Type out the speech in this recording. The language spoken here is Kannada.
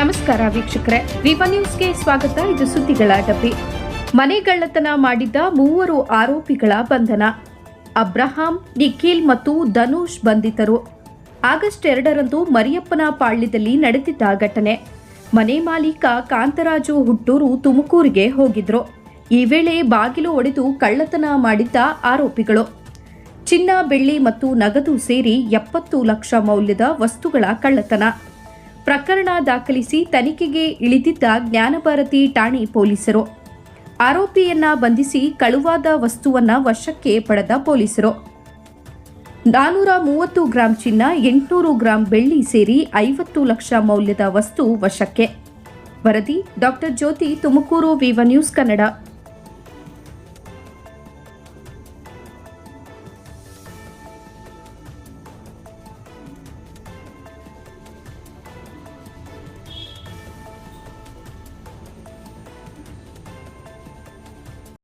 ನಮಸ್ಕಾರ ವೀಕ್ಷಕರೇ. ವಿವ ನ್ಯೂಸ್ಗೆ ಸ್ವಾಗತ. ಇದು ಸುದ್ದಿಗಳ ಡಬ್ಬಿ. ಮನೆಗಳ್ಳತನ ಮಾಡಿದ್ದ ಮೂವರು ಆರೋಪಿಗಳ ಬಂಧನ. ಅಬ್ರಹಾಂ, ನಿಖಿಲ್ ಮತ್ತು ಧನುಷ್ ಬಂಧಿತರು. ಆಗಸ್ಟ್ ಎರಡರಂದು ಮರಿಯಪ್ಪನ ಪಾಳ್ಯದಲ್ಲಿ ನಡೆದಿದ್ದ ಘಟನೆ. ಮನೆ ಮಾಲೀಕ ಕಾಂತರಾಜು ಹುಟ್ಟೂರು ತುಮಕೂರಿಗೆ ಹೋಗಿದ್ರು. ಈ ವೇಳೆ ಬಾಗಿಲು ಒಡೆದು ಕಳ್ಳತನ ಮಾಡಿದ್ದ ಆರೋಪಿಗಳು. ಚಿನ್ನ, ಬೆಳ್ಳಿ ಮತ್ತು ನಗದು ಸೇರಿ ಎಪ್ಪತ್ತು ಲಕ್ಷ ಮೌಲ್ಯದ ವಸ್ತುಗಳ ಕಳ್ಳತನ. ಪ್ರಕರಣ ದಾಖಲಿಸಿ ತನಿಖೆಗೆ ಇಳಿದಿದ್ದ ಜ್ಞಾನಭಾರತಿ ಠಾಣೆ ಪೊಲೀಸರು. ಆರೋಪಿಯನ್ನ ಬಂಧಿಸಿ ಕಳುವಾದ ವಸ್ತುವನ್ನ ವಶಕ್ಕೆ ಪಡೆದ ಪೊಲೀಸರು. ನಾನೂರ ಮೂವತ್ತು ಗ್ರಾಂ ಚಿನ್ನ, ಎಂಟುನೂರು ಗ್ರಾಂ ಬೆಳ್ಳಿ ಸೇರಿ ಐವತ್ತು ಲಕ್ಷ ಮೌಲ್ಯದ ವಸ್ತು ವಶಕ್ಕೆ. ವರದಿ ಡಾಕ್ಟರ್ ಜ್ಯೋತಿ ತುಮಕೂರು ವಿವ ನ್ಯೂಸ್ ಕನ್ನಡ.